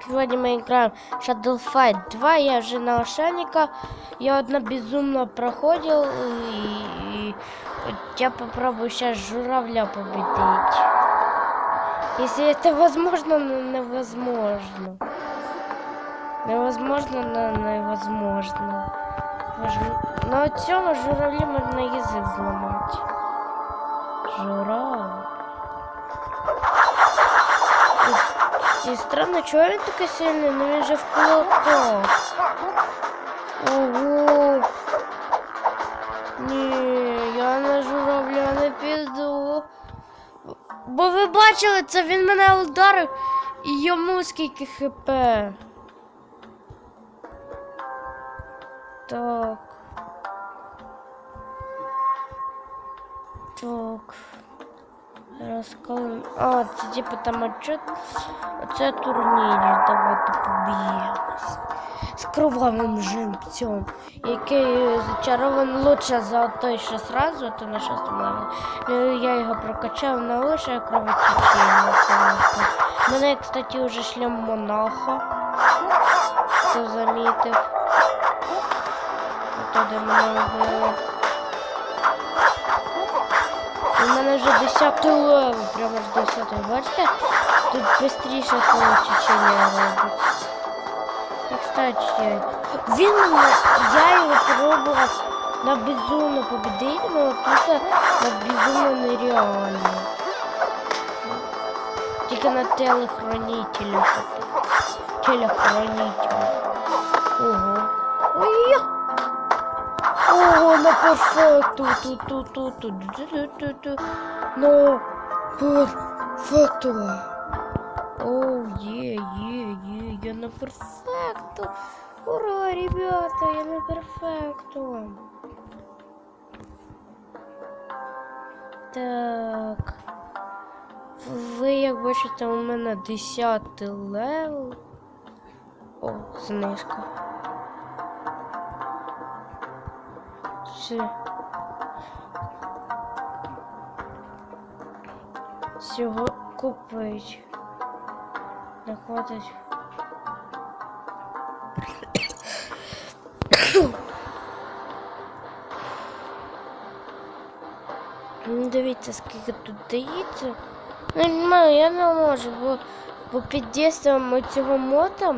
Сегодня мы играем Shadow Fight 2. Я жена ошейника. Я одна безумно проходил. И, и я попробую сейчас журавля победить. Если это возможно, но невозможно. Невозможно, но невозможно. Возможно. Но от цього журавлі можна язик зламати. Журавль. І странно, чого він такий сильний? Ну він же в кулаках. Ого. Ні, я на журавля не піду. Бо ви бачили, це він мене ударив і йому скільки хп. Так. Так. Розкажу. А, це типу там отчет. Оце турнір. Давайте поб'ємось. З кровавим живцем, який зачарований лучше за той, що сразу, то на шостому левелі. Я його прокачав на лише кровотечення. Мене, кстати, вже шлем монаха. Хто замітив. Де мене вбили. У мене вже 10 левел, прямо ж 10 Бачите? Тут швидше кровотечення робить. І, кстати, він мене, я його пробував на безумно победить, але тут на безумно нереально. Тільки на телохранителях. Телохранителях. Ого. Ой-я! Ого, на перфекту. Ту ту ту ту ту На перфекту. Оу, є, є, є, я на перфекту. Ура, ребята, я на перфекту. Так. Ви, як бачите, у мене 10 левел. О, знижка. Все. Купить. Находить. Ну, Дивіться, скільки тут дається. Ну, не я не можу, бо, бо під дійством цього мода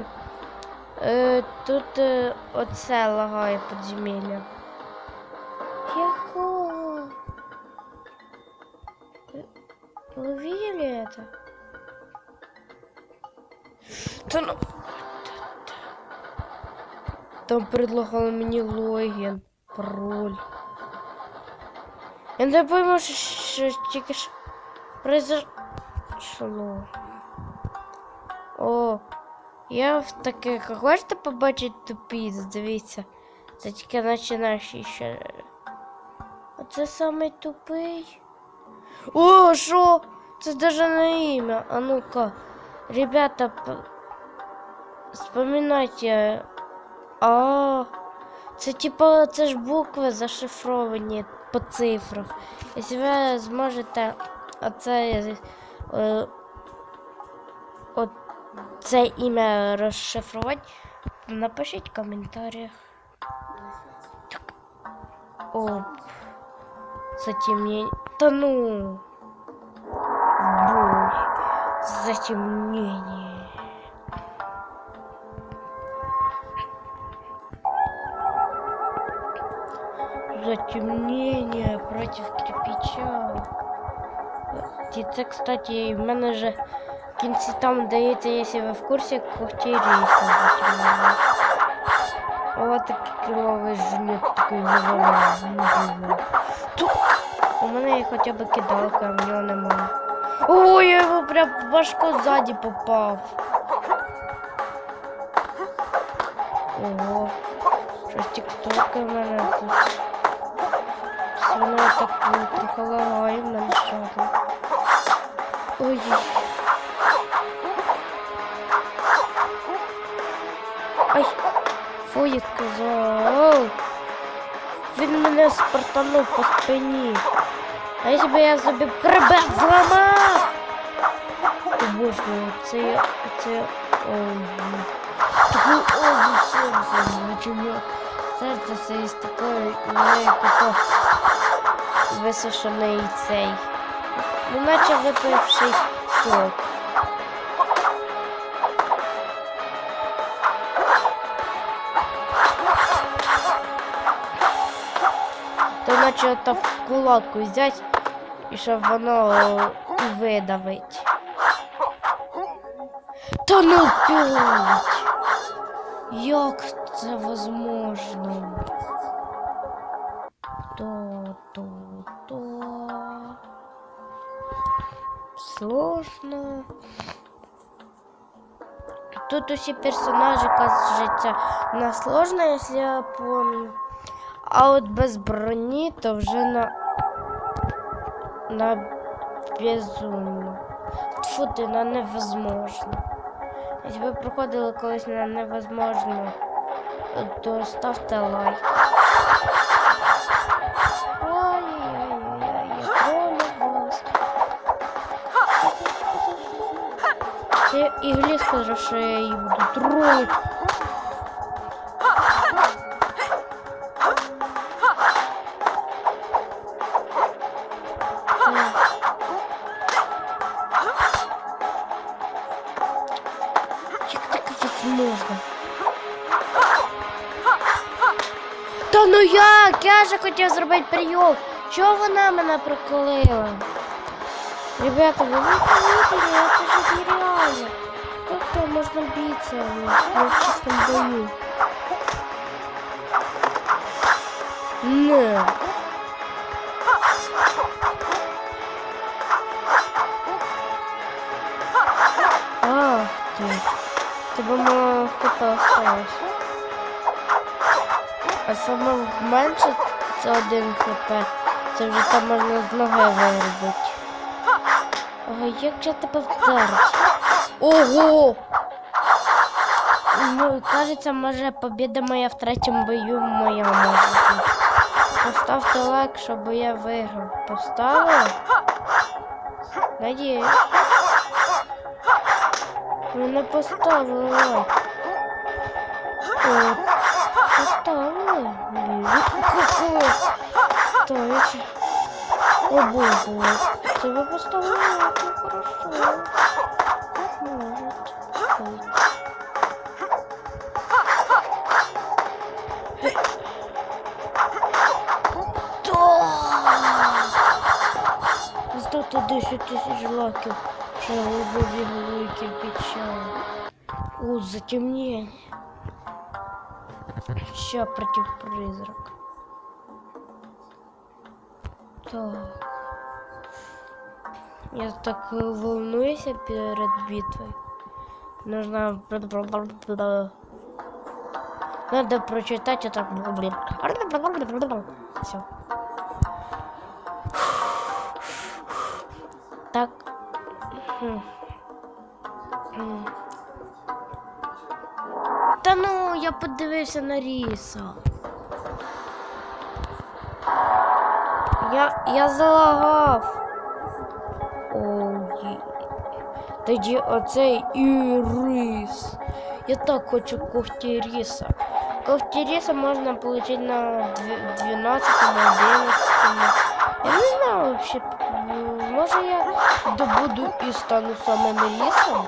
е, тут е, оце лагає підземілля. Это? Та ну... Там предлагали мені логін, пароль. Я не пойму, що, що тільки що произошло. О, я в таких, хочете побачити тупіць, дивіться. Це тільки починаючи ще. Оце самий тупий. О, що? Це даже не ім'я. А ну-ка. Ребята, вспоминайте. А, це типа, це ж букви зашифровані по цифрах. Якщо ви зможете оце, е, от це ім'я розшифрувати, напишіть в коментарях. Так. Оп. Затемнение. Да ну. Затемнение. Затемнение против кирпича. І кстати, в мене вже в там дається, якщо ви в курсі, когтірійся затемнение. Вот такий кловий жмет, такий головний. У мене є хоча б кидалка, а в нього немає. Ой, я його прям в башку ззаді попав. Ого. Щось тіктоки в мене тут. Воно так ну, трохи лагає в мене що. Ой. Ай, фу, я сказав. Він мене спартанув по спині. А якщо б я собі хребет зламав? О боже, це, це Ой. Такий ой, серце, чому серце це із такої великого висушений цей. Ну, наче випивший сок. То наче в кулаку взять, і щоб воно видавить. Та ну п'ять! Як це возможно? То, то, то. Сложно. Тут усі персонажі, кажется, на сложно, если я помню. А от без броні, то вже на, на безумно. Тьфу ти, на невозможно. Якщо ви проходили колись на невозможно, то ставте лайк. Ой-ой-ой, я вас. Це іглі сказав, я її буду тролити. же хотів зробити прийом. Чого вона мене проколила? Ребята, вы не видели, это же нереально. Как то можно биться ну, в чистом бою? Не. А, ты. Тебе мало хп осталось. А саме менше це один хп. Це вже там можна з ноги виробити. Ага, як же тебе вдарить? Ого! Ну, кажется, може побіда моя в третьому бою моя може бути. Поставте лайк, щоб я виграв. Поставили? Надіюсь. Ви не поставили лайк. Поставили? Блін, Стоячи. О боже, це ви поставили ну хорошо. Может быть. Здати 10 тисяч лаків, що голубові кирпича. О, затемнение. Ща против призрак. Так. Я так э, волнуюсь перед битвой. Нужно... Надо прочитать это. Все. Подивився на Ріса. Я, я залагав. Ой. Тоді оцей Ірис. Я так хочу когті Ріса. Когті Ріса можна отримати на дві- 12 11 Я не знаю вообще. Може я добуду і стану самим Рісом?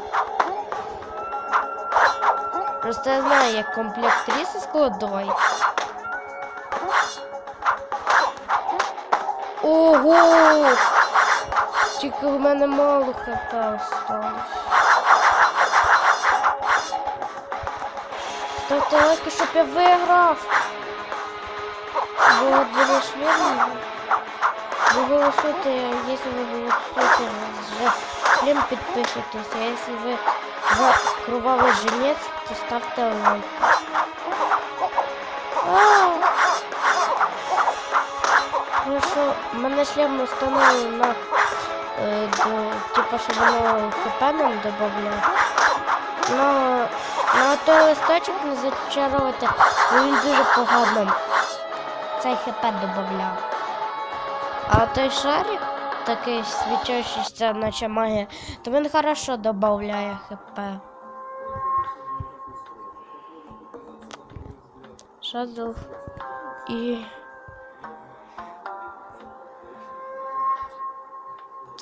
Просто я знаю, як комплект Ріса складається. Ого! Тільки в мене мало хп осталось. Ставте лайки, щоб я виграв. Благодаря шлему. Вы голосуйте, если вы голосуете за шлем, подписывайтесь. А если вы за кровавый женец, то ставьте лайк. Хорошо, мене шлем установлено на е, до, типа, щоб воно хп нам додавляло. Но на той листочок не зачаровувати, він дуже погано цей хп додавляв. А той шарик такий світящийся наче магія, то він хорошо додає хп. Шадл і.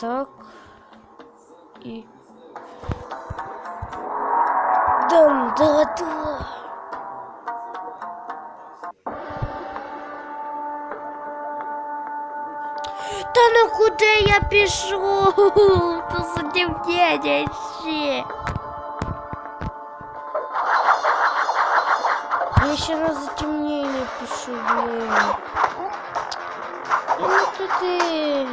Так. І. Дам, да, да. Та ну куди я пішов? То задівнення ще. Я ще на затемнение пишу, блин. Я не туди.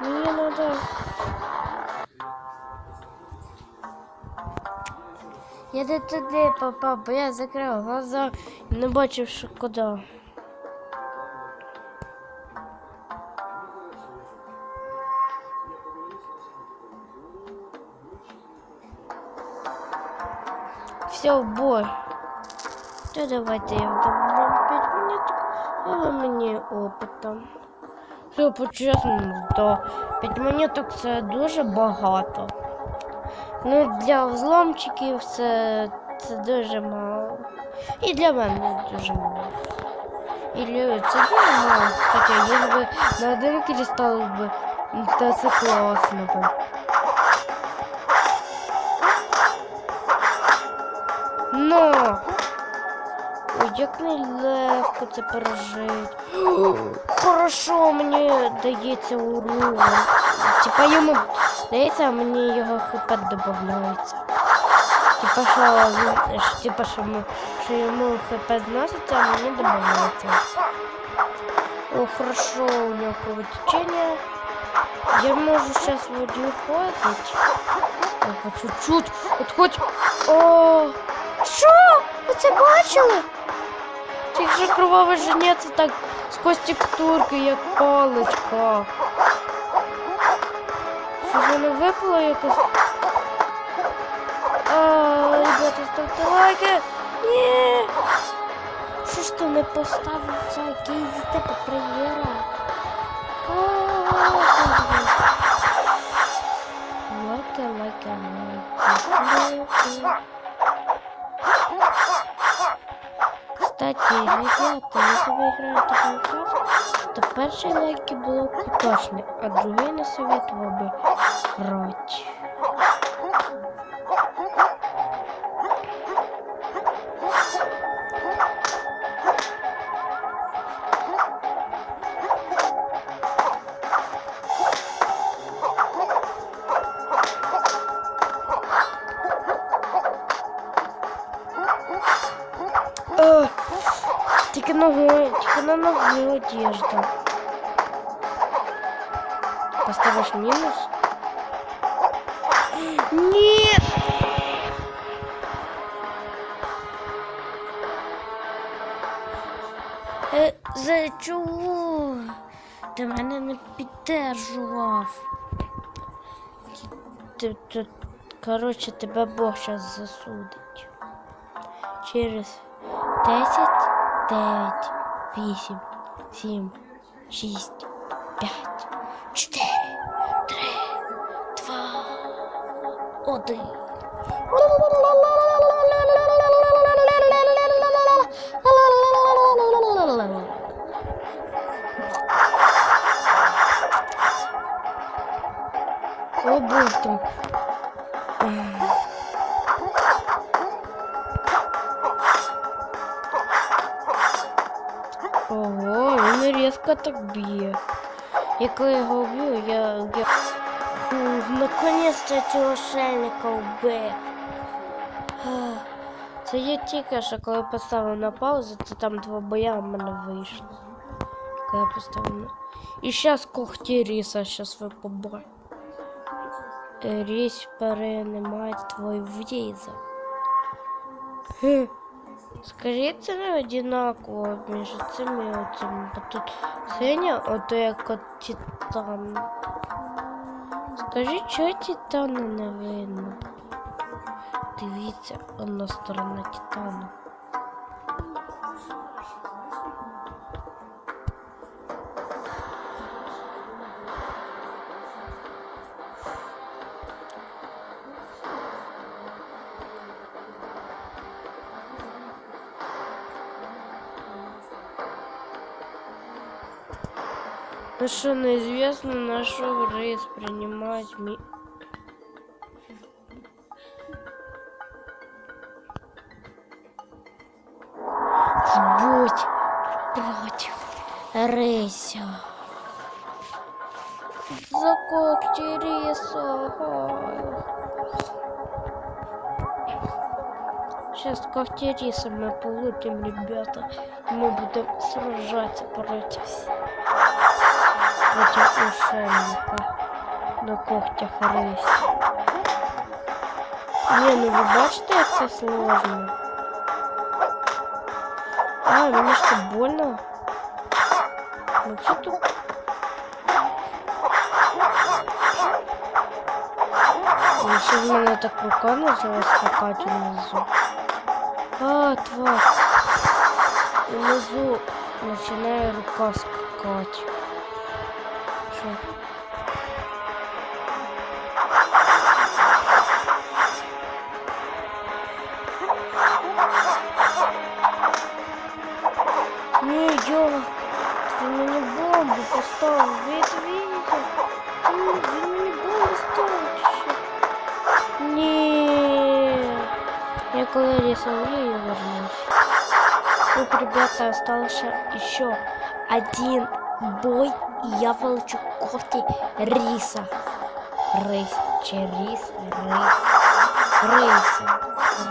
Мені надо... Я не туди попав, бо я закрив глаза і не бачив, що куди. Все, в бой. То давайте я вдам 5 минут, але мені опитом. Все по-чесному, то 5 монеток це дуже багато. Ну, для взломчиків це, це дуже мало. І для мене дуже мало. І для це дуже мало. Хоча якби на один кристал би, то це класно Но! Ой, як нелегко це пережити. Хорошо мені дається урон. Типа йому дається, а мені його хп додається. Типа що, типа, що що йому хп зноситься, а мені додається. О, хорошо, у нього кровотечение. Я можу сейчас вот уходить. О, по чуть-чуть. От хоть. О! Що? Ви це бачили? Тих же кровавий женець так сквозь текстурки, як паличка. Що ж воно випало якось? А, ребята, ставте лайки. Ні. Що ж ти не поставив лайки за тебе прем'єра? Лайки, лайки, лайки. Кстати, ребята, если вы играете Minecraft, то перший лайки було поточний, а другий не советував би брати. Тільки ногою, тільки на ногу одежда. Минус? Нет! Е, за чого? Ти мене не піддержував. Ти, ти, коротше, тебе Бог зараз засудить. Через 10, 9, 8, 7, 6, 5, 4, 3, 2, 1. О, боже так б'є. Я його вб'ю, я, я... Наконец-то цього шельника вбив. Це я тільки що коли поставив на паузу, то там два боя в мене вийшло. Коли я поставив на... І зараз когті ріса, зараз ви побачите. Рісь перенимає твой вріза. Скажіть, це не одинаково між цими і оцими. Бо тут синя, ото як от титан. Скажи, чого титана не видно? Дивіться, одна сторона титану. Ну что, неизвестно, на что рейс принимать ми... Будь против рейса. За когти риса. Сейчас когти риса мы получим, ребята. Мы будем сражаться против против ошейника на когтях риса. Ні, ну ви бачите, як це сложно. А, мені що больно? Ну що тут? Ну, що в мене так рука почала скакати внизу. А, тварь. Внизу починає рука скакати. Коли рисовую, я вернусь. Тут, ребята, остался еще один бой, и я получу когти риса. Рис, чи рис, рис. Риса,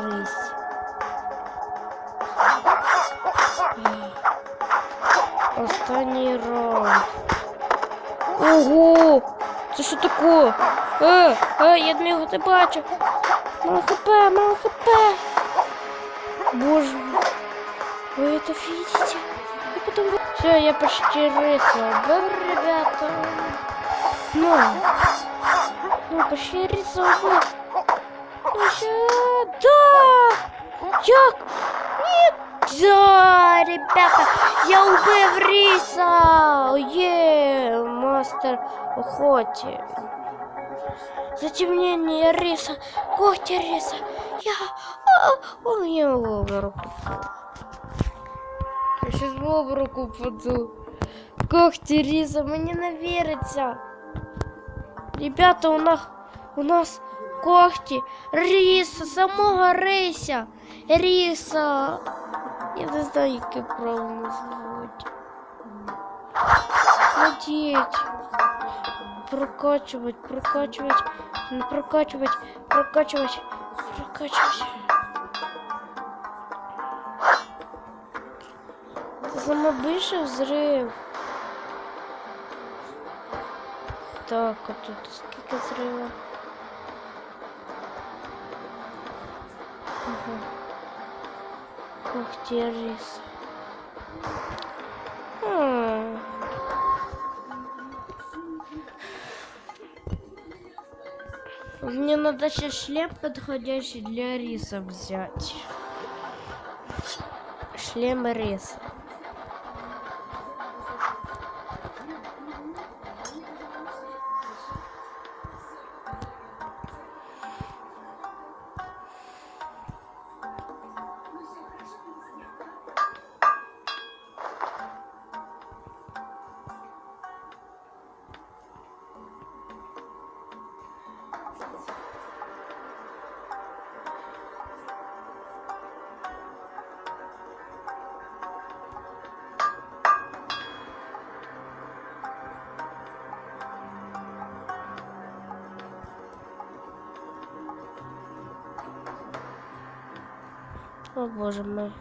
рис. Останній раунд. Ого! Це що таке? Е, е, я його не бачу. Мало хп, мало хп. Боже. Вы это видите? И потом... Все, я почти рисовал. Да, ребята. Ну. Ну, почти рисовал. Ну, ща- Да! Як? Нет! Да, ребята, я убив риса! Є, мастер охоті. Затемнение риса, когти риса. Я... А, О, я в обморок упал. Я сейчас в обморок упаду. Когти риса, мені не віриться. Ребята, у нас, у нас когти риса, самого риса. Риса. Я не знаю, яке правильно звати. Надеть. Прокачивать, прокачивать, м, прокачивать, прокачивать, прокачивать. Це самобільший взрив. Так, а тут скільки зрива? Ага. Ух. Хм. Мне надо сейчас шлем подходящий для риса взять. Шлем риса. О боже мой.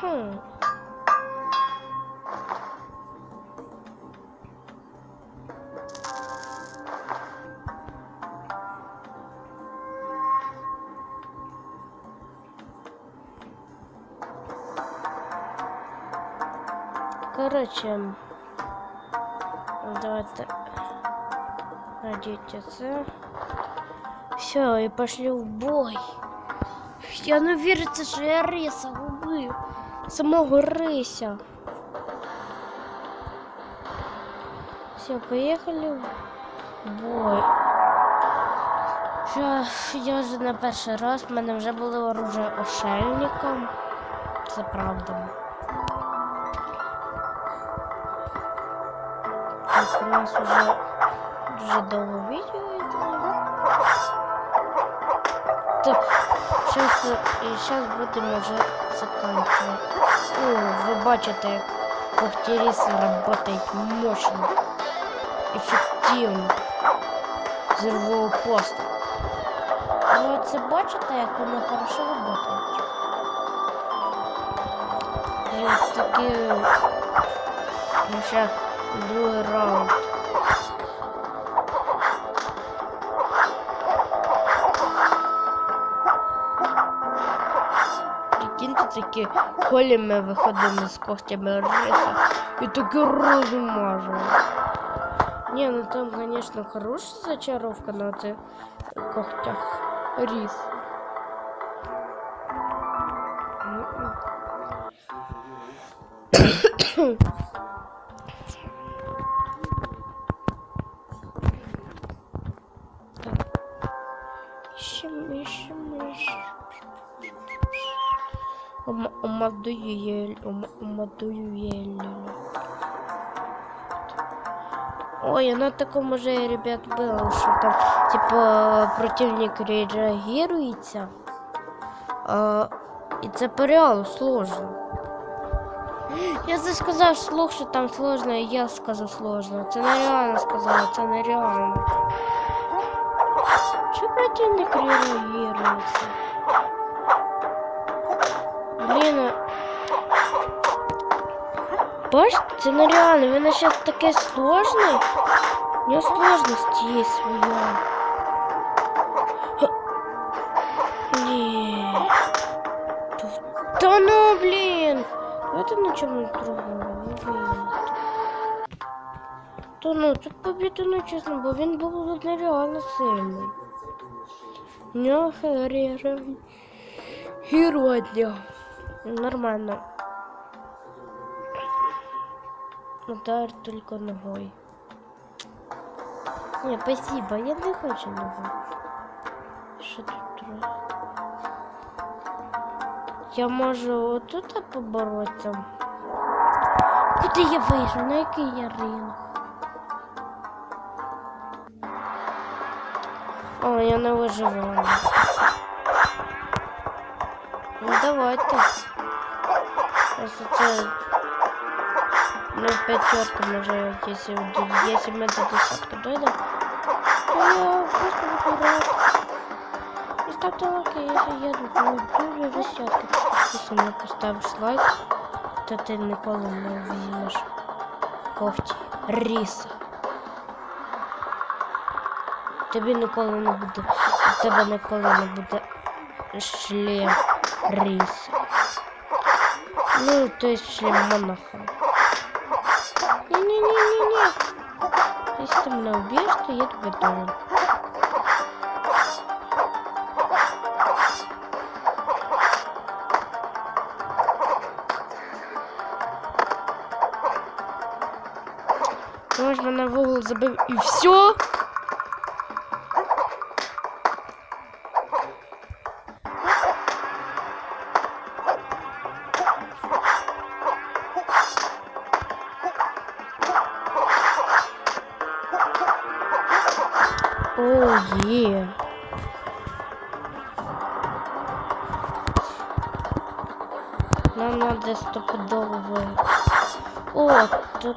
Хм. Короче, давайте надеть це. Все, я пошли в бой. Я ну, не віриться, що я риса губив. Самого рися. Все, поехали в бой. Що, я вже на перший раз в мене вже було оружие ошельником. Це правда. Так, у нас вже дуже довго відео. Так, зараз, і зараз будемо вже закінчувати. О, ви бачите, як когтєріси працюють мощно, ефективно, взрывого поста. Ви це бачите, як вони хорошо? І ось такі ну, другий раунд. Такі холі ми виходимо з когтями риса і такі розмажемо. Ні, ну там, звісно, хороша зачаровка на цих когтях ріс. М-м. Так. Ом- ель. Ой, оно таком уже, ребят, было, что там, типа, противник реагируется. А, і це по сложно. Я це сказав слух, що там сложно, і я сказав сложно. Це нереально сказав, це нереально. Що противник реагирується? Бачите, це нереально, він зараз таке сложне. У нього сложність є своя. Ні. Та ну, блін. Давайте на чомусь другому. Та ну, тут побіду не чесно, бо він був нереально сильний. У нього херера. Гіродня. Нормально. Удар только ногой. Не, спасибо, я не хочу ногой. Що тут? Я можу отут поборотися. Куди я вийшов? На який я ринок? О, я на виживанні. Ну давайте. Просто це ну, пятерка може, если, если мы до десятки дойдем. то я просто выбираю. И ставьте лайки, если я думаю, дуже десятки. Если не поставишь лайк, то ти ніколи не візьмеш когті ріса. Тобі ніколи не буде, у тебе ніколи не буде шлем риса. Ну, то есть шлем монаха. Не-не-не-не-не. Если ты меня убьешь, то я тебя тоже. Мене в угол забив і все.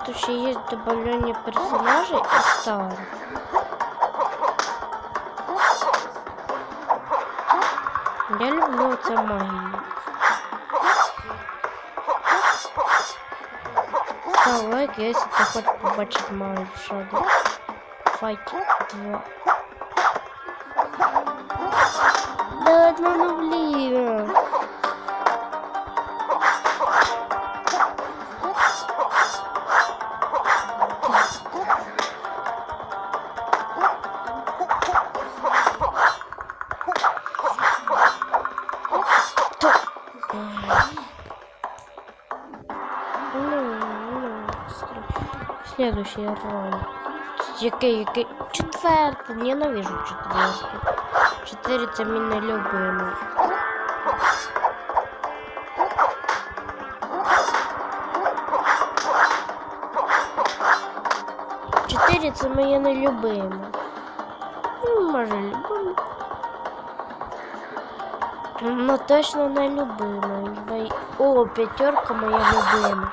Тут еще есть добавление персонажей и старых. Я люблю це магію. Став лайк, якщо ти хочеш побачити магію в шаді. Файт 2. Да, ну блин. Следующий раунд. Який, який? Четвертий. Ненавижу четвертий. Чотири це мій нелюбимий. Чотири це моє нелюбиме. Ну, може, любиме. Ну, точно не любиме. Бо- О, п'ятерка моя любима.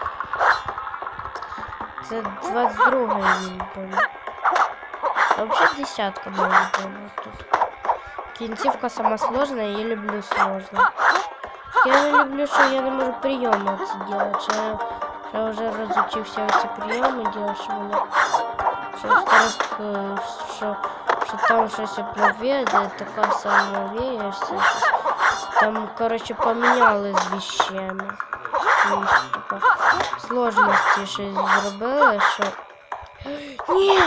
Це 22 він любиме. А взагалі десятка тут. Кінцівка сама сложна, я люблю сложно. Я люблю, що я не можу прийоми це делать. Що я, що я вже розучився ці прийоми делать, що вони що старик, е, що, що там щось проведе, така сама вієшся. Там, коротше, поміняли з віщами. Типа, сложності щось зробили, що. Ні!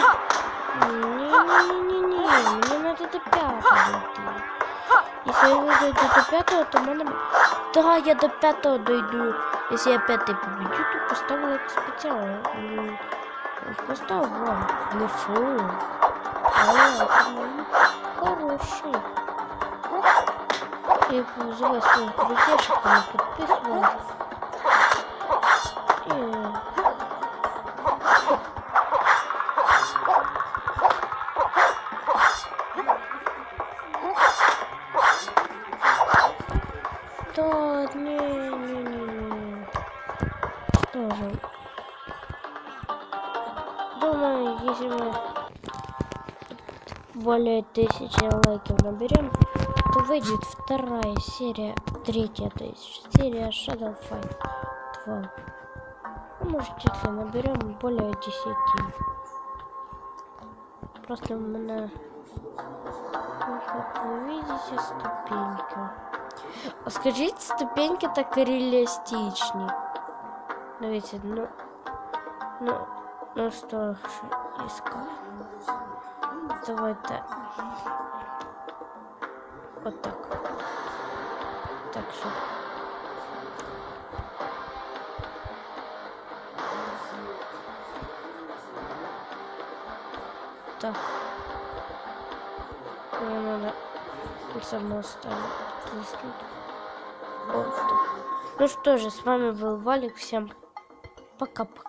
Ні-ні-ні-ні-ні, мені треба до п'ятого дойти. Якщо я вийду до п'ятого, то в мене... Да, я до п'ятого дойду. Якщо я п'ятий победю, то поставлю як спеціально. М, Поставив. Не фу. Але хороший. Я позываю своих друзей, чтобы они подписывались. И... Да, не-не-не. Что же? Думаю, если мы более тысячи лайков наберем, то выйдет вторая серия, третья, то есть серия Shadow Fight 2. Ну, может, если наберем более 10. Просто у меня, ну, как вы видите, ступенька. А скажіть, ступеньки так реалістичні. Дивіться, ну, ну, ну що ж іскати. Давайте. Отак. Так що. Так. Мне надо ставить. Вот. Ну что же, с вами был Валик. Всем пока-пока.